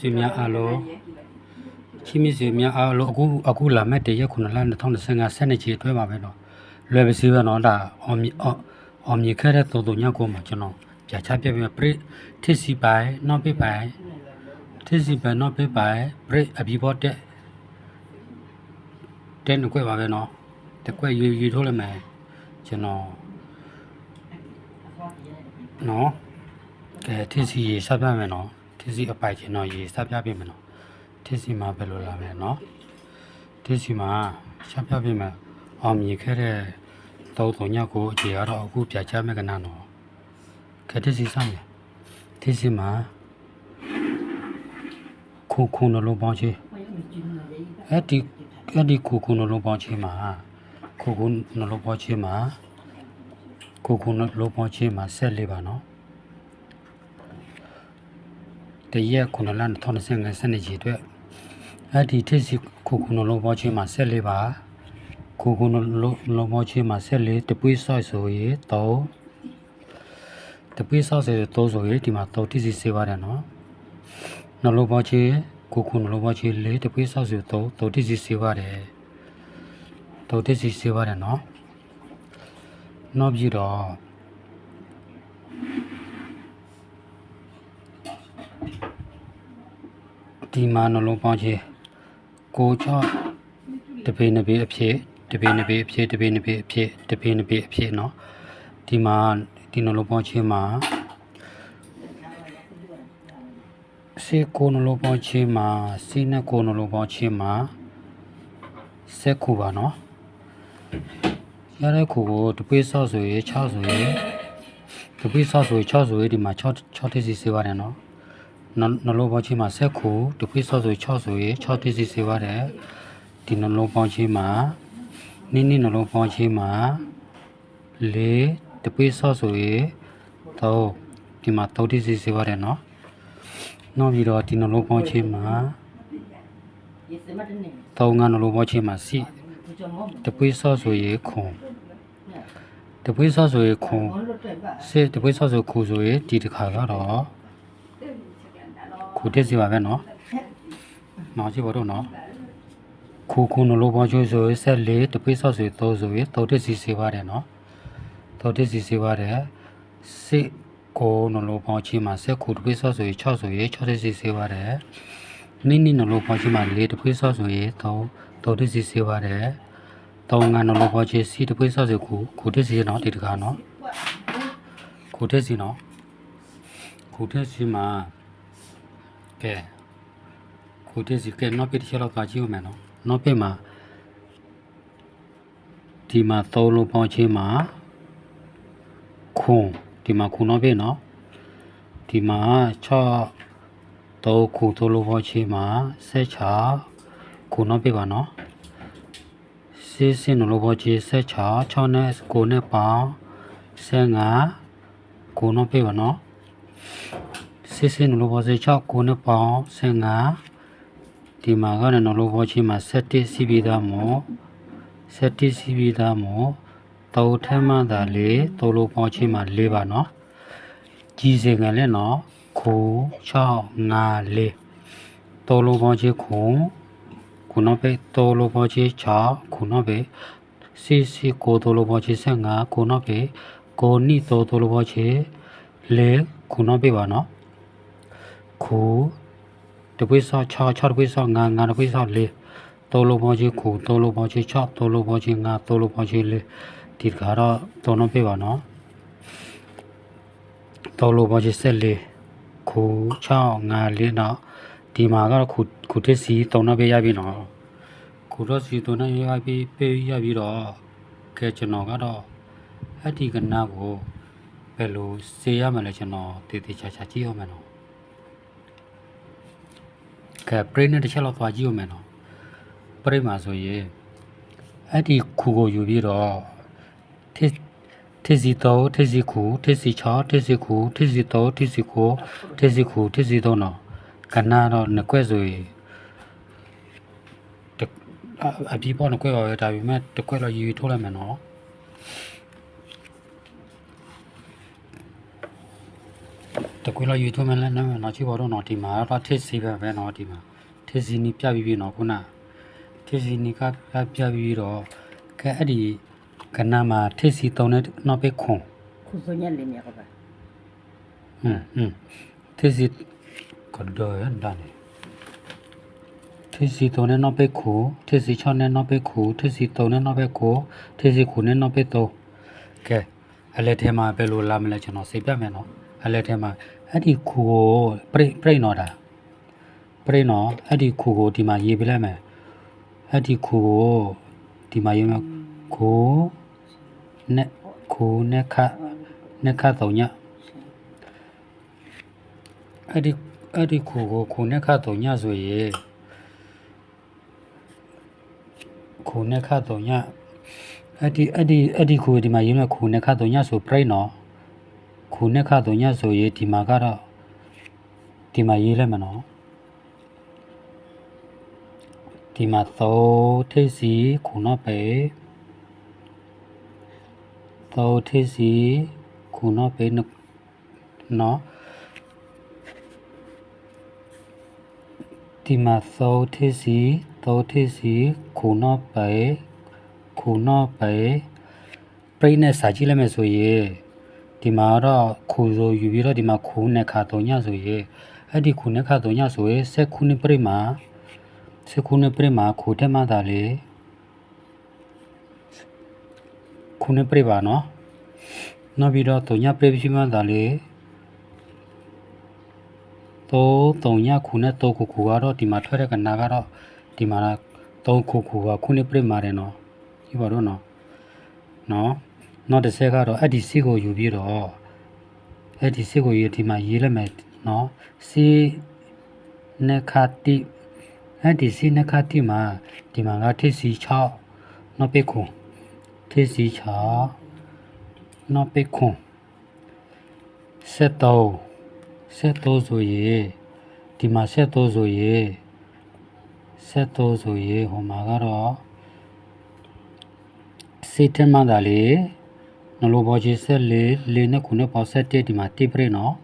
ဆွေများအားလုံးချီးမြှင့်ဆွေများအားလုံးအခုအခုလာမဲ့တရက်9လ2025စနေချီအတွဲပါပဲနော်လွယ်ပါစီပဲနော်ဒါအောင်မြင်အောင်အောင်မြင်ခဲ့တဲ့တော်တော်ညကိုမှကျွန်တော်ပြချပြပြပရိထစ်စီပိုင်နောက်ပြပိုင်ထစ်စီပိုင်နောက်ပြပိုင်ပရိအဘီဘောတဲ့တဲ့နှကွက်ပါပဲနော်တကွက်ရွေရွေထိုးလိုက်မယ်ကျွန်တော်နော်ကဲထစ်စီရေစပ်ပြမယ်နော် ထစ်စီအပိုင်ကျွန်တော်ရေစပ်ပြပြမယ်နော်ထစ်စီမှာဘယ်လိုလာမလဲနော်ထစ်စီမှာစပ်ပြပြမယ်အောင်မြင်ခဲ့တဲ့တော်တော်ညကိုအခြေရတော့အခုပြချမယ်ကနနော်ကဲထစ်စီစမ်းမယ်ထစ်စီမှာခုခုနှလုံးပေါင်းချေအဲ့ဒီအဲ့ဒီခုခုနှလုံးပေါင်းချင်းမှာခုခုနှလုံးပေါင်းချင်းမှာခုခုနှလုံးပေါင်းချင်းမှာဆက်လေးပါနော် တရက်ခုနလန်2025စနေကြီးအတွက်အဲ့ဒီထစ်စီခုခုနှလုံးပေါင်းချင်းမှာဆက်လေးပါခုခုနှလုံးလုံးပေါင်းချင်းမှာဆက်လေးတပွေးဆော့ဆိုရင်တော့တပွေးဆော့ဆိုရင်တော့ဆိုရင်ဒီမှာတော့ထစ်စီစေပါတယ်နော်နှလုံးပေါင်းချေကိုခုနှလုံးပေါင်းချေလေးတပွေးဆောက်စုတော့ဒုတိစီစေပါတယ်ဒုတိစီစေပါတယ်နော်နောက်ပြီးတော့ ဒီမှာနှလုံးပေါင်းချေကိုချော့တပေနပေအဖြစ်တပေနပေအဖြစ်တပေနပေအဖြစ်တပေနပေအဖြစ်နော်ဒီမှာဒီနှလုံးပေါင်းချေမှာစေကိုနလိုပေါင်းချင်းမှာစီနဲ့ကိုနလိုပေါင်းချင်းမှာစက်ခုပါနော်ရတဲ့ခုကိုတပိဆော့ဆိုရင်6ဆိုရင်တပိဆော့ဆိုရင်6ဆိုရင်ဒီမှာ6 6တိစီစေပါတယ်နော် နလိုပေါင်းချင်းမှာစက်ခုတပိဆော့ဆိုရင်6ဆိုရင်6တိစီစေပါတယ်ဒီနလိုပေါင်းချင်းမှာနိနိနလိုပေါင်းချင်းမှာ4တပိဆော့ဆိုရင်တော့ဒီမှာ3တိစီစေပါတယ်နော်နောက်ပြီးတော့ဒီနှလုံးပေါင်းချင်းမှာတောင်းငါနှလုံးပေါင်းချင်းမှာစီတပွေးဆော့ဆိုရေခွန်တပွေးဆော့ဆိုရေခွန်စေတပွေးဆော့ဆိုခုဆိုရေဒီတစ်ခါကတော့ ခုတက်စီပါပဲနော်နောက်ကြည့်ပါတော့နော်ခုခုနှလုံးပေါင်းချင်းဆိုရေဆက်လေးတပွေးဆော့ဆိုရေတော့ဆိုရေတော့တက်စီစေပါတယ်နော်တော့တက်စီစေပါတယ်စေကိုနှလုံးပေါင်းချင်းမှာဆက်ခုတစ်ခွေးဆော့ဆိုရင်6ဆိုရင်6တစ်စီစေးပါတယ်နိနိနှလုံးပေါင်းချင်းမှာ4တစ်ခွေးဆော့ဆိုရင်3 3တစ်စီစေးပါတယ်တောင်းငါနှလုံးပေါင်းချင်းစီတစ်ခွေးဆော့ဆိုခုခုတစ်စီနော်ဒီတကားနော်ခုတစ်စီနော်ခုတစ်စီမှာ ကဲခုတစ်စီကဲနောက်ပြတစ်ချက်တော့ပါကြည့်ဦးမယ်နော်နောက်ပြမှာဒီမှာ3လုံးပေါင်းချင်းမှာခွန်ဒီမှာခွန်တော့ပြီနော်ဒီမှာ6တော့ခုသလိုပေါ်ချေမှာဆက်ချခွန်တော့ပြီပါနော်စီးစင်းလိုပေါ်ချေဆက်ချ6နဲ့ကိုနဲ့ပေါင်း15ခွန်တော့ပြီပါနော် စီးစင်းလိုပေါ်ချေ6ကိုနဲ့ပေါင်း15ဒီမှာကလည်းနော်လိုပေါ်ချေမှာ7စီးပြီးသားမို့7စီးပြီးသားမို့တော့ထဲမှသာလေတိုးလို့ပေါင်းချင်းမှာ၄ပါနော်ကြီးစင်ကလည်းနော်ခိုး6 5 4တိုးလို့ပေါင်းချင်းခုခုနော်ပဲတိုးလို့ပေါင်းချင်း6ခုနော်ပဲစီစီကိုတိုးလို့ပေါင်းချင်း15ခုနော်ပဲကိုနိတိုးတိုးလို့ပေါင်းချင်းလေခုနော်ပဲပါနော် ခိုးတပွေးဆော6 6တပွေးဆော5 5တပွေးဆော4တိုးလို့ပေါင်းချင်းခုတိုးလို့ပေါင်းချင်း6တိုးလို့ပေါင်းချင်း5တိုးလို့ပေါင်းချင်း4ဒီကတော့တုံတော့ပြပါနော်တော်လို့ပါချစ်ဆက်လေးခု6 5လေးတော့ဒီမှာကတော့ခုခုတစ်စီတုံတော့ပြရပြီနော်ခုတော့စီတုံတော့ရပြီပေးရပြီတော့ကဲကျွန်တော်ကတော့အဲ့ဒီကနာကိုဘယ်လိုစေရမလဲကျွန်တော်တည်တည်ချာချာကြည့်အောင်မယ်နော် ကဲပရိနဲ့တစ်ချက်လောက်သွားကြည့်အောင်မယ်နော်ပရိမှာဆိုရင်အဲ့ဒီခုကိုယူပြီးတော့ထစ်ထစ်စီတော့ထစ်စီခုထစ်စီချောထစ်စီခုထစ်စီတော့ထစ်စီခုထစ်စီခုထစ်စီတော့နော်ကနာတော့ငကွက်ဆိုရင်တအဒီပေါ်ငကွက်ပါပဲဒါပေမဲ့တကွက်တော့ယူထိုးလိုက်မယ်နော် တကွေးလောက်ယူထွေးမလဲနော်နော်ချိပေါ်တော့နော်ဒီမှာတော့ထစ်စီပဲပဲနော်ဒီမှာထစ်စီနီပြပြီးပြီနော်ခုနထစ်စီနီကပြပြီးတော့ကဲအဲ့ဒီကနမှာထစ်စီတုံးနဲ့နောက်ပဲခွန်ခုစညက်လေးမြေကပါဟွန်းဟွန်းထစ်စီကတော့ရန်ဒါနေထစ်စီတုံးနဲ့နောက်ပဲခိုထစ်စီချောင်းနဲ့နောက်ပဲခိုထစ်စီတုံးနဲ့နောက်ပဲခိုထစ်စီခုနဲ့နောက်ပဲတုံးကဲ အလက်ထဲမှာပဲလို့လာမလဲကျွန်တော်စိတ်ပြမယ်နော်အလက်ထဲမှာအဲ့ဒီခုကိုပြိပြိနော်တာပြိနော်အဲ့ဒီခုကိုဒီမှာရေးပြလိုက်မယ်အဲ့ဒီခုကိုဒီမှာရေးမယ်ခုနဲ့ခုနဲ့ခနဲ့ခတော့ညအဲ့ဒီအဲ့ဒီခုကိုခုနဲ့ခတော့ညဆိုရင်ခုနဲ့ခတော့ည အဲ့ဒီအဲ့ဒီအဲ့ဒီခုဒီမှာရေးမယ်ခုနဲ့ခတော့ညဆိုပြိနော်ခုနဲ့ခတော့ညဆိုရင်ဒီမှာကတော့ဒီမှာရေးလိုက်မယ်နော်ဒီမှာသောထိပ်စီခုနပဲသောထိပ်စီခုနပဲနနော်ဒီမှာသောထိပ်စီသောထိပ်စီခုနပဲ ခုနပဲပြိနဲ့စာကြည့်လိုက်မယ်ဆိုရင်ဒီမှာတော့ခုဆိုယူပြီးတော့ဒီမှာခုနဲ့ခါတုံညဆိုရင်အဲ့ဒီခုနဲ့ခါတုံညဆိုရင်ဆက်ခုနဲ့ပြိမှာစခုနှစ်ပြိမှာခိုတက်မှသာလေခုနှစ်ပြိပါနော်နောက်ပြီးတော့တုံညပြိဖြစ်မှသာလေတိုးတုံညခုနဲ့တိုးခုခုကတော့ဒီမှာထွက်တဲ့ကနာကတော့ဒီမှာတုံးခုခုကခုနှစ်ပြိမှာတယ်နော် ဒီပါတော့နော်နော်နောက်တစ်ဆက်ကတော့အဲ့ဒီစီကိုယူပြီးတော့အဲ့ဒီစီကိုယူဒီမှာရေးလိုက်မယ်နော်စီနခတိအဲ့ဒီစီနခတိမှာဒီမှာကထစ်စီ6နောက်ပိခုထစ်စီ6နောက်ပိခု73 73ဆိုရင်ဒီမှာ73ဆိုရင်73ဆိုရင်ဟိုမှာကတော့ စေတမဒါလေနလိုဘောကြီးဆက်လေလေနဲ့ခုနဲ့ပေါ့ဆက်တဲ့ဒီမှာတိပရိနော်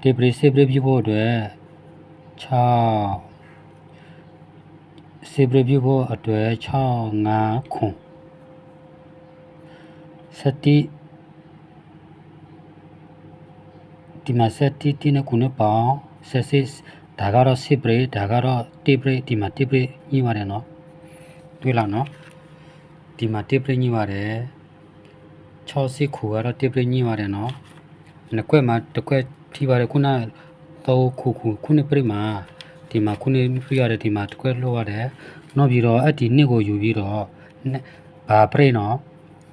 တိပရိစေပရိပြဖို့အတွက်6စေပရပြုဖို့အတွက်6 5ခွန်စတိဒီမှာစတိတိနဲ့ခုနဲ့ပေါင်းဆက်စစ်ဒါကတော့စေပရဒါကတော့တိပရဒီမှာတိပရညှိပါတယ်နော်တွေ့လားနော် ဒီမှာတိပရညှိပါတယ်6စစ်ခုကတော့တိပရညှိပါတယ်နော်နှစ်ခွက်မှာတစ်ခွက်ထိပါတယ်ခုနတော့ခုခုခုနှစ်ပြိမှာဒီမှာခုနေပြရတယ်ဒီမှာတစ်ခွက်လှုပ်ရတယ်နောက်ပြီးတော့အဲ့ဒီနှစ်ကိုယူပြီးတော့နှစ်ဘာပြိနော်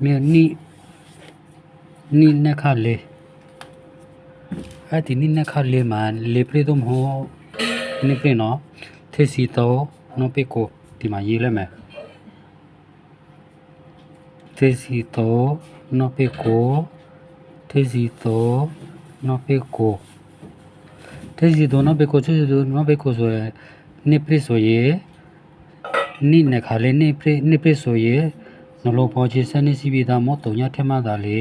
မြေနိနိနှစ်ခါလေးအဲ့ဒီနိနှစ်ခါလေးမှာလေပြိတော့မဟုတ်နိပြိနော်သေစီတော့နော်ပိကိုဒီမှာရေးလိုက်မယ် သေစီတော့နော်ပိကိုသေစီတော့နော်ပိကိုတဲ့စီတော့နော်ဘေကိုချူချူနော်ဘေကိုဆိုရနိပရိဆိုရေနိနခါလေနိပရိနိပရိဆိုရေနလောပေါ်ချီစနေစီပြီးသားမောတုံညထဲမှာသာလေ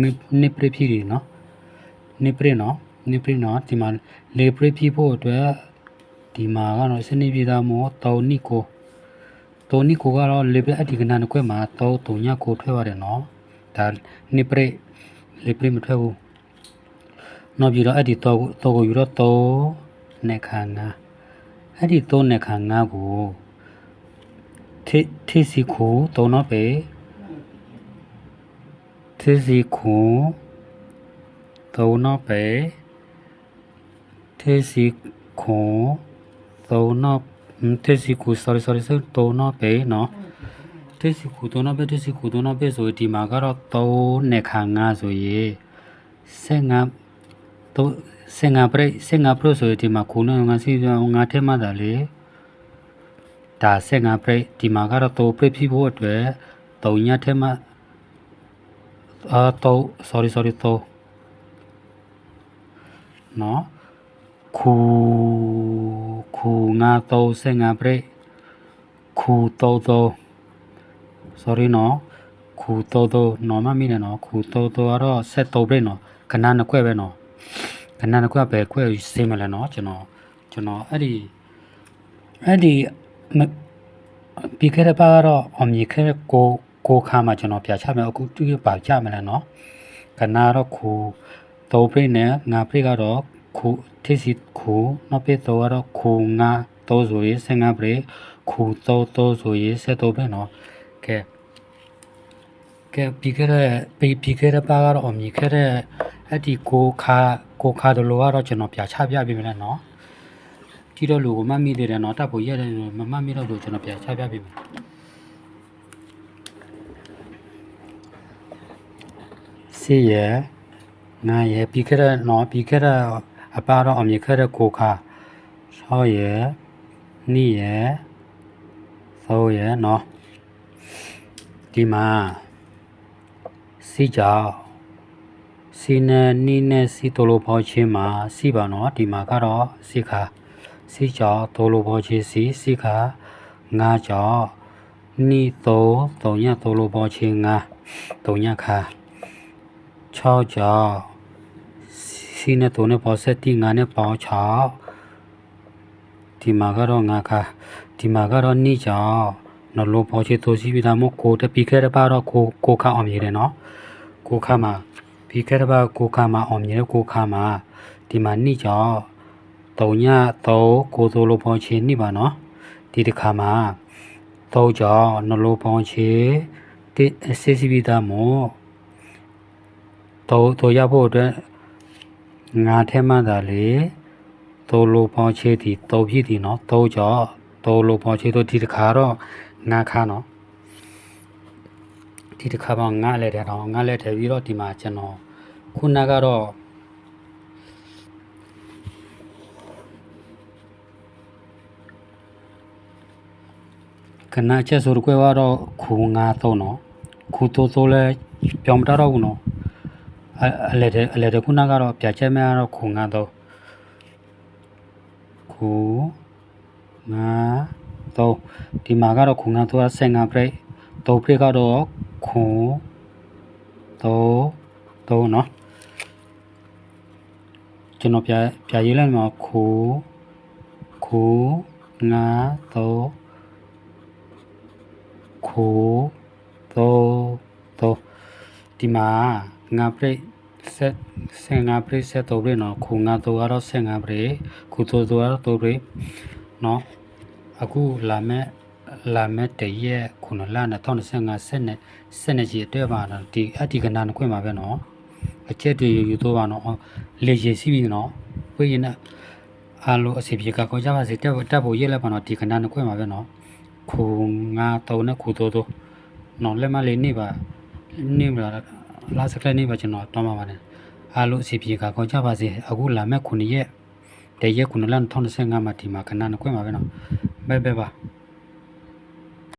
နိ ตัวนี้กูก็รอเลเวลอดีกันนานกว่ามาโตตัวเนี้ยกูถ้วยว่าเดี๋ยวเนาะแต่นี่เปรเลเวลมันถ้วยกูนอกอยู่แล้วอดีตัวตัวกูอยู่แล้วโตในขางาอดีโตในขางากูที่ที่สีขูโตเนาะเปที่สีขูโตเนาะเปที่สีขูโตเนาะ ထိစီကိုတော့တော့ပဲထိစီကိုတော့တော့ပဲဆိုဒီမှာကတော့တော့နဲ့ခါငါဆိုရေဆက်ငါတော့စင်ကာပရိစင်ကာပရဆိုဒီမှာခုနငါစီငါထဲမှာဒါလေဒါစင်ကာပရိဒီမှာကတော့တော့ပြဖြစ်ဖို့အတွက်တုံညထဲမှာအာတော့ sorry sorry တော့နော် ခူခူငါတောစေငါပရေခူတောတော sorry နော်ခူတောတောနော်မမိနဲ့နော်ခူတောတောကတော့ဆက်တောပရေနော်ခဏနှစ်ခွဲပဲနော်ခဏနှစ်ခွဲပဲခွဲစေးမလဲနော်ကျွန်တော်ကျွန်တော်အဲ့ဒီအဲ့ဒီပြီးခဲ့တဲ့ပတ်ကတော့အမြင်ခဲ့ကိုကိုခါမှာကျွန်တော်ပြချမယ်အခုတူပြပါချမယ်လဲနော်ခဏတော့ခူတောပရေနဲ့ငါပရေကတော့ ခုတိစစ်ခုနပေတော်ရခုငါတော့ဆိုရေးစင်္ဂပရေခုတော့တော့ဆိုရေးဆက်တော့ပဲနော်ကဲကဲပြီးခဲ့တဲ့ပြီးပြီးခဲ့တဲ့ပါကတော့အမြင်ခဲ့တဲ့အဲ့ဒီကိုခါကိုခါတို့လိုကတော့ကျွန်တော်ပြချပြပြမယ်နော်ကြည့်တော့လူကိုမှတ်မိသေးတယ်နော်တပ်ဖို့ရတယ်မမှတ်မိတော့လို့ကျွန်တော်ပြချပြပြမယ်စီရနာရပြီးခဲ့တဲ့နော်ပြီးခဲ့တဲ့ အပါတော့အမြင်ခဲ့တဲ့ကိုခါချောရနီရသောရနော်ဒီမှာစီကြောင့်စီနဲ့နီးနဲ့စီတိုလိုပေါ်ချင်းမှာစီပါနော်ဒီမှာကတော့စီခါစီကြောင့်တိုလိုပေါ်ချင်းစီစီခါငါကြောင့်နီတိုတုံညတိုလိုပေါ်ချင်းငါတုံညခါ6ကြောင့် စီနဲ့တိုနဲ့ပေါ်ဆက်တီငါနဲ့ပေါ6ဒီမှာကတော့ငါခါဒီမှာကတော့နီကြောင့်နော်လိုပေါ်ချေတိုစီပြီးသားမို့ကိုတပီခဲ့တဲ့ပါတော့ကိုကိုခါအောင်မြည်တယ်နော်ကိုခါမှာပြီးခဲ့တဲ့ဘက်ကိုခါမှာအောင်မြင်တဲ့ကိုခါမှာဒီမှာနှိကြောင့်တုံညတော့ကိုစိုးလိုပေါင်းချေနှိပါနော်ဒီတစ်ခါမှာတော့ကြောင့်နလိုပေါင်းချေတိစစ်စီပီသားမို့တော့တော့ရဖို့အတွက် ငါထဲမှသာလေတော့လိုပေါင်းချေဒီတော့ဖြစ်ဒီနော်တော့ကြောင့်တော့လိုပေါင်းချေတော့ဒီတစ်ခါတော့ငါခါနော်ဒီတစ်ခါမှငါလဲတဲ့တော့ငါလဲတဲ့ပြီးတော့ဒီမှာကျွန်တော်ခုနကတော့ခဏချက်ဆိုတော့ကွယ်တော့ခုငါတော့နော်ခုတိုးတိုးလဲပြောင်းမတတော့ဘူးနော် အအလဲတဲ့အလဲတဲ့ခုနကတော့ပြချက်မဲ့ကတော့ခုငါတော့ခုငါတော့ဒီမှာကတော့ခုငါတော့ဆင်ငါပြိတ် တော့ပြကတော့ခွန်တော့တော့เนาะကျွန်တော်ပြပြရေးလိုက်မှာခိုးခိုးငါတော့ခိုးတော့တော့ဒီမှာ ငါပြဆက်ဆင်ငါပြဆက်တော့ပြနော်ခိုးငါတော့ကတော့ဆင်ငါပြခုတော့တော့တော့ပြနော်အခုလာမဲ့လာမဲ့တရက်ခုနလ2025ဆက်နဲ့ဆက်နဲ့ကြီးအတွက်ပါတော့ဒီအတ္တိကနာနခွင့်ပါပဲနော်အချက်တွေယူတော့ပါနော်လေရည်စီးပြီနော်ဝိရင်နဲ့အားလုံးအစီပြေကကောကြပါစေတက်တက်ဖို့ရက်လက်ပါနော်ဒီကနာနခွင့်ပါပဲနော်ခုငါတုံးနဲ့ခုတိုးတိုးနော်လက်မလေးနေပါနေပါလာ စကလည်းနေပါကျွန်တော်တောင်းပါပါတယ်အားလုံးအစီပြေကကောကြပါစေအခုလာမဲ့ခုနှစ်ရက်တရက်ခုနလ2025မှာဒီမှာကနာနခွင့်ပါပဲနော်ဘဲဘဲပါ